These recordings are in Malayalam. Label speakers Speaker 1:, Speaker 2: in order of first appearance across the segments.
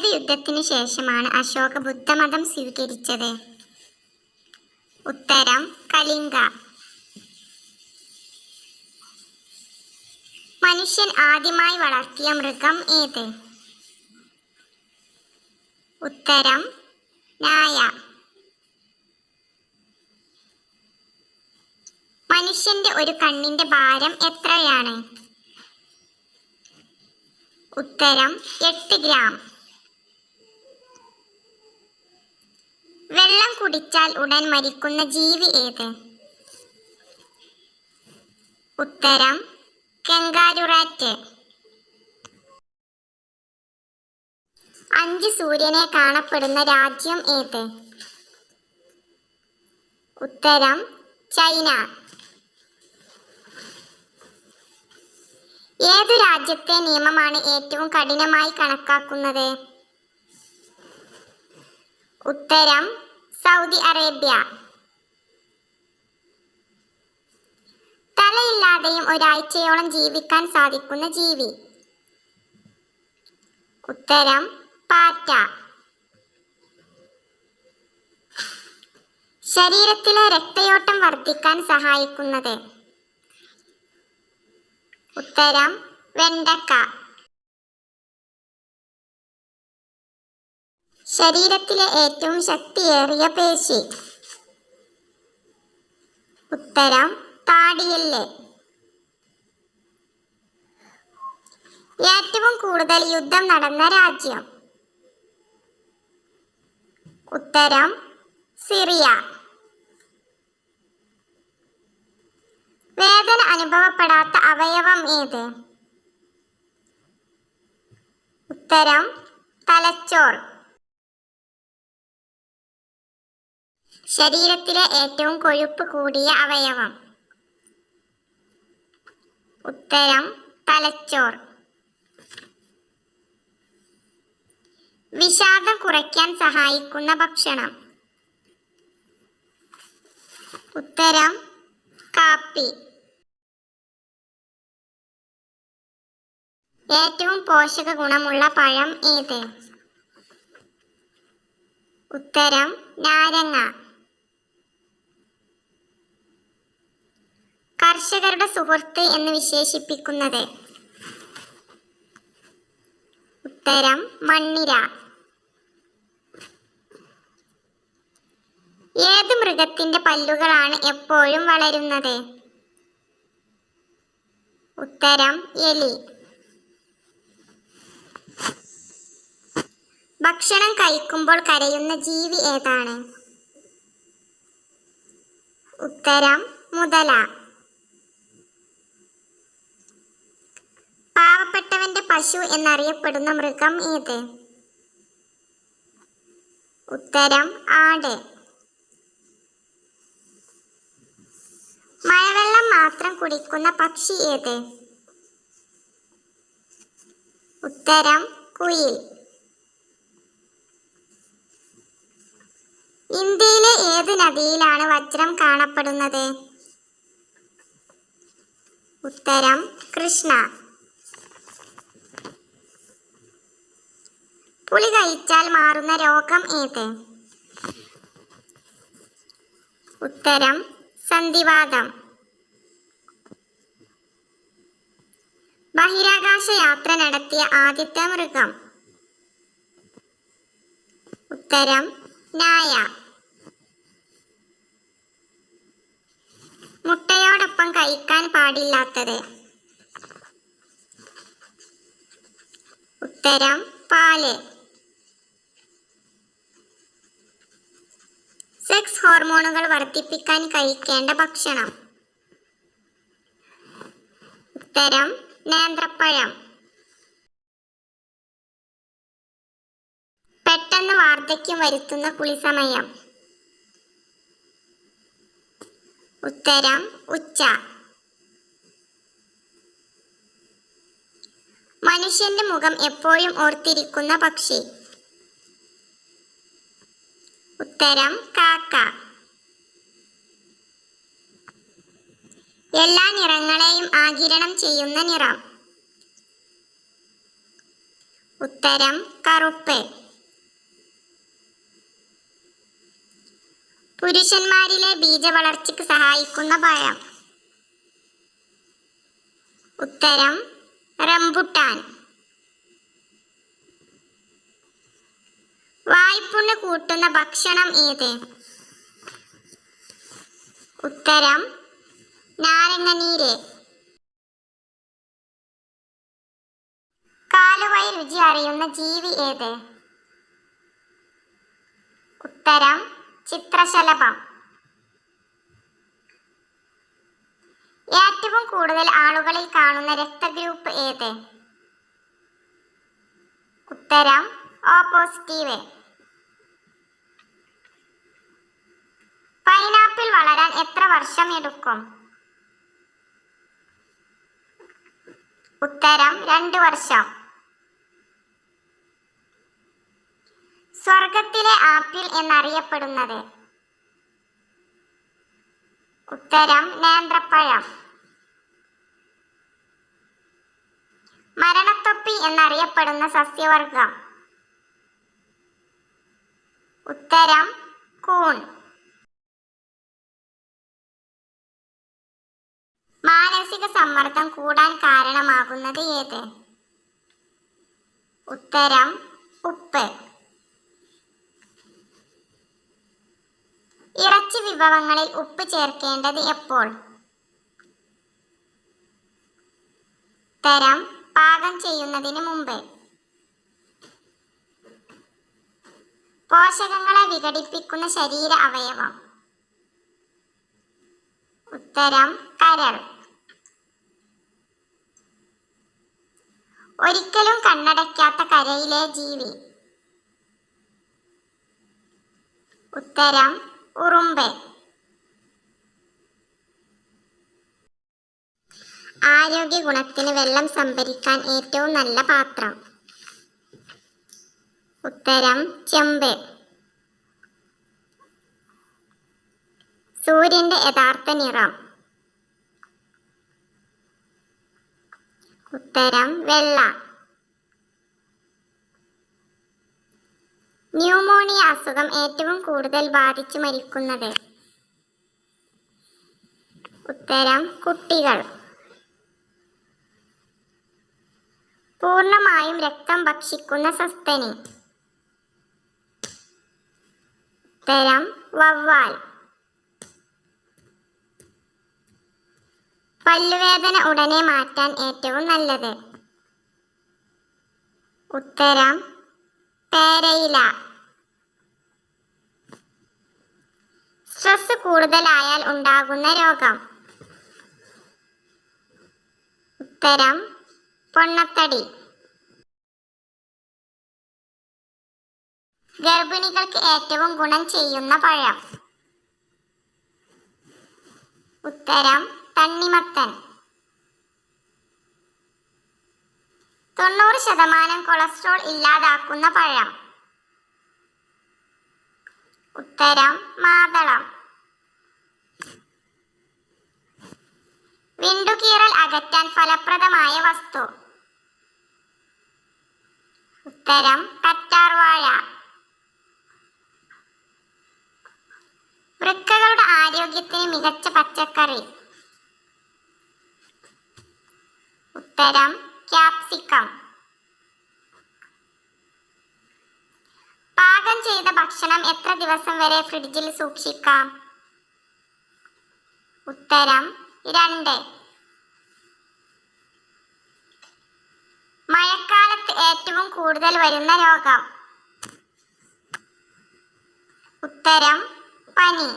Speaker 1: ഏത് യുദ്ധത്തിനു ശേഷമാണ് അശോക ബുദ്ധമതം സ്വീകരിച്ചത്. ഉത്തരം കലിംഗ. മനുഷ്യൻ ആദ്യമായി വളർത്തിയ മൃഗം ഏത്? ഉത്തരം നായ. മനുഷ്യന്റെ ഒരു കണ്ണിന്റെ ഭാരം എത്രയാണ്? ഉത്തരം എട്ട് ഗ്രാം വെള്ളം കുടിച്ചാൽ ഉടൻ മരിക്കുന്ന ജീവി ഏത്? ഉത്തരം കെങ്കാരുറാറ്റ് അഞ്ച് സൂര്യനെ കാണപ്പെടുന്ന രാജ്യം ഏത്? ഉത്തരം ചൈന. ഏതു രാജ്യത്തെ നിയമമാണ് ഏറ്റവും കഠിനമായി കണക്കാക്കുന്നത്? ഉത്തരം സൗദി അറേബ്യ. തലയില്ലാതെയും ഒരാഴ്ചയോളം ജീവിക്കാൻ സാധിക്കുന്ന ജീവി. ഉത്തരം പാറ്റ. ശരീരത്തിലെ രക്തയോട്ടം വർദ്ധിക്കാൻ സഹായിക്കുന്നത്. ഉത്തരം വെണ്ടക്ക. ശരീരത്തിലെ ഏറ്റവും ശക്തിയേറിയ പേശി. ഉത്തരം താടിയല്ല്. ഏറ്റവും കൂടുതൽ യുദ്ധം നടന്ന രാജ്യം. ഉത്തരം സിറിയ. വേദന അനുഭവപ്പെടാത്ത അവയവം ഏത്? ഉത്തരം തലച്ചോർ. ശരീരത്തിലെ ഏറ്റവും കൊഴുപ്പ് കൂടിയ അവയവം. ഉത്തരം തലച്ചോർ. വിഷാദം കുറയ്ക്കാൻ സഹായിക്കുന്ന ഭക്ഷണം. ഉത്തരം കാപ്പി. ഏറ്റവും പോഷക ഗുണമുള്ള പഴം ഏത്? ഉത്തരം നാരങ്ങ. കർഷകരുടെ സുഹൃത്ത് എന്ന് വിശേഷിപ്പിക്കുന്നത്. ഉത്തരം മണ്ണിര. ഏത് മൃഗത്തിന്റെ പല്ലുകളാണ് എപ്പോഴും വളരുന്നത്? ഉത്തരം എലി. ഭക്ഷണം കഴിക്കുമ്പോൾ കരയുന്ന ജീവി ഏതാണ്? ഉത്തരം മുതല. പാവപ്പെട്ടവന്റെ പശു എന്നറിയപ്പെടുന്ന മൃഗം ഏത്? ഉത്തരം ആട്. മഴവെള്ളം മാത്രം കുടിക്കുന്ന പക്ഷി ഏത്? ഉത്തരം കുയിൽ. ഇന്ത്യയിലെ ഏത് നദിയിലാണ് വജ്രം കാണപ്പെടുന്നത്? ഉത്തരം കൃഷ്ണ. പുളി കഴിച്ചാൽ മാറുന്ന രോഗം ഏത്? ഉത്തരം സന്ധിവാദം ബഹിരാകാശ യാത്ര നടത്തിയ ആദ്യത്തെ മൃഗം. ഉത്തരം നായ. മുട്ടയോടൊപ്പം കഴിക്കാൻ പാടില്ലാത്തത്. ഉത്തരം പാൽ. സെക്സ് ഹോർമോണുകൾ വർദ്ധിപ്പിക്കാൻ കഴിക്കേണ്ട ഭക്ഷണം. ഉത്തരം നേന്ത്രപ്പഴം. പെട്ടെന്ന് വാർദ്ധക്യം വരുത്തുന്ന കുളിസമയം. ഉത്തരം ഉച്ച. മനുഷ്യന്റെ മുഖം എപ്പോഴും ഓർത്തിരിക്കുന്ന പക്ഷി. ഉത്തരം കാക്ക. എല്ലാ നിറങ്ങളെയും ആകിരണം ചെയ്യുന്ന നിറം. ഉത്തരം കറുപ്പ്. പുരുഷന്മാരിലെ ബീജവളർച്ചയ്ക്ക് സഹായിക്കുന്ന പഴം. ഉത്തരം റംബുട്ടാൻ. വായ്പുണ്ണ് കൂട്ടുന്ന ഭക്ഷണം ഏത്? ഉത്തരം നാരങ്ങനീര്. കാലുവായി രുചി അറിയുന്ന ജീവി ഏത്? ഉത്തരം ചിത്രശലഭം. ഏറ്റവും കൂടുതൽ ആളുകളിൽ കാണുന്ന രക്തഗ്രൂപ്പ് ഏത്? ഉത്തരം ഓ പൈനാപ്പിൾ വളരാൻ എത്ര വർഷം എടുക്കും? ഉത്തരം രണ്ട് വർഷം. സ്വർഗത്തിലെ ആപ്പിൾ എന്നറിയപ്പെടുന്നത്? ഉത്തരം നേന്ത്രപ്പഴം. മരണത്തൊപ്പി എന്നറിയപ്പെടുന്ന സസ്യവർഗം ഉത്തരം കൂൺ. മാനസിക സമ്മർദ്ദം കൂടാൻ കാരണമാകുന്നത് ഏത്? ഉത്തരം ഉപ്പ്. ഇറച്ചി വിഭവങ്ങളിൽ ഉപ്പ് ചേർക്കേണ്ടത് എപ്പോൾ? ഉത്തരം പാകം ചെയ്യുന്നതിന് മുമ്പ്. പോഷകങ്ങളെ വിഘടിപ്പിക്കുന്ന ശരീര അവയവം. ഉത്തരം കരൾ. ഒരിക്കലും കണ്ണടയ്ക്കാത്ത കരയിലെ ജീവി. ഉത്തരം ഉറുമ്പ്. ആരോഗ്യ ഗുണത്തിന് വെള്ളം സംഭരിക്കാൻ ഏറ്റവും നല്ല പാത്രം. ഉത്തരം ചെമ്പ്. സൂര്യന്റെ യഥാർത്ഥ നിറം. ഉത്തരം വെള്ള. ന്യൂമോണിയ അസുഖം ഏറ്റവും കൂടുതൽ ബാധിച്ചു മരിക്കുന്നത്. ഉത്തരം കുട്ടികൾ. പൂർണമായും രക്തം ഭക്ഷിക്കുന്ന സസ്തനി. ഉത്തരം വവ്വാൽ. പല്ലുവേദന ഉടനെ മാറ്റാൻ ഏറ്റവും നല്ലത്. ഉത്തരം പേരയില. സ്ട്രെസ് കൂടുതലായാൽ ഉണ്ടാകുന്ന രോഗം. ഉത്തരം പൊണ്ണത്തടി. ഗർഭിണികൾക്ക് ഏറ്റവും ഗുണം ചെയ്യുന്ന പഴം. ഉത്തരം തണ്ണിമത്തൻ. തൊണ്ണൂറ് ശതമാനം കൊളസ്ട്രോൾ ഇല്ലാതാക്കുന്ന പഴം. ഉത്തരം മാതളം. വിണ്ടുകീറൽ അകറ്റാൻ ഫലപ്രദമായ വസ്തു. ഉത്തരം കറ്റാർവാഴ വൃക്കകളുടെ ആരോഗ്യത്തിന് മികച്ച പച്ചക്കറി. ഉത്തരം ക്യാപ്സിക്കം പാകം ചെയ്ത ഭക്ഷണം എത്ര ദിവസം വരെ ഫ്രിഡ്ജിൽ സൂക്ഷിക്കാം? ഉത്തരം രണ്ട്. മഴക്കാലത്ത് ഏറ്റവും കൂടുതൽ വരുന്ന രോഗം? ഉത്തരം പനി.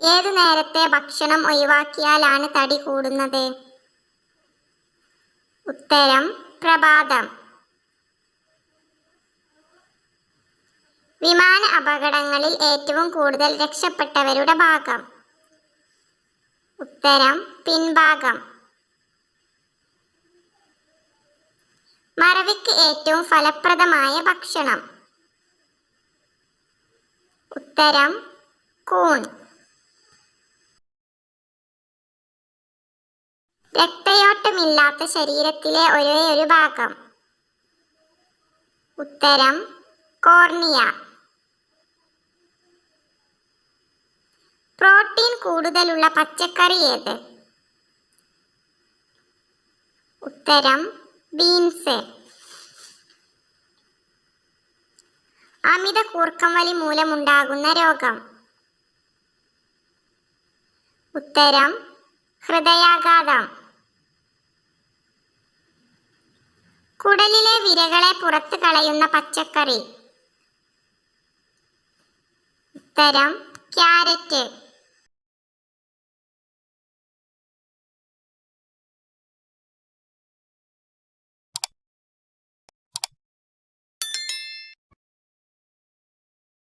Speaker 1: ഏതു നേരത്തെ ഭക്ഷണം ഒഴിവാക്കിയാലാണ് തടി കൂടുന്നത്? ഉത്തരം പ്രഭാതം. വിമാന അപകടങ്ങളിൽ ഏറ്റവും കൂടുതൽ രക്ഷപ്പെട്ടവരുടെ ഭാഗം. ഉത്തരം പിൻഭാഗം. മറവിക്ക് ഏറ്റവും ഫലപ്രദമായ ഭക്ഷണം. ഉത്തരം കൂൺ. രക്തയോട്ടമില്ലാത്ത ശരീരത്തിലെ ഒരേ ഒരു ഭാഗം. ഉത്തരം കോർണിയ. പ്രോട്ടീൻ കൂടുതലുള്ള പച്ചക്കറി ഏത്? ഉത്തരം ബീൻസ്. അമിത കൂർക്കംവലി മൂലമുണ്ടാകുന്ന രോഗം. ഉത്തരം ഹൃദയാഘാതം. കുടലിലെ വിരകളെ പുറത്തു കളയുന്ന പച്ചക്കറി. ഉത്തരം ക്യാരറ്റ്.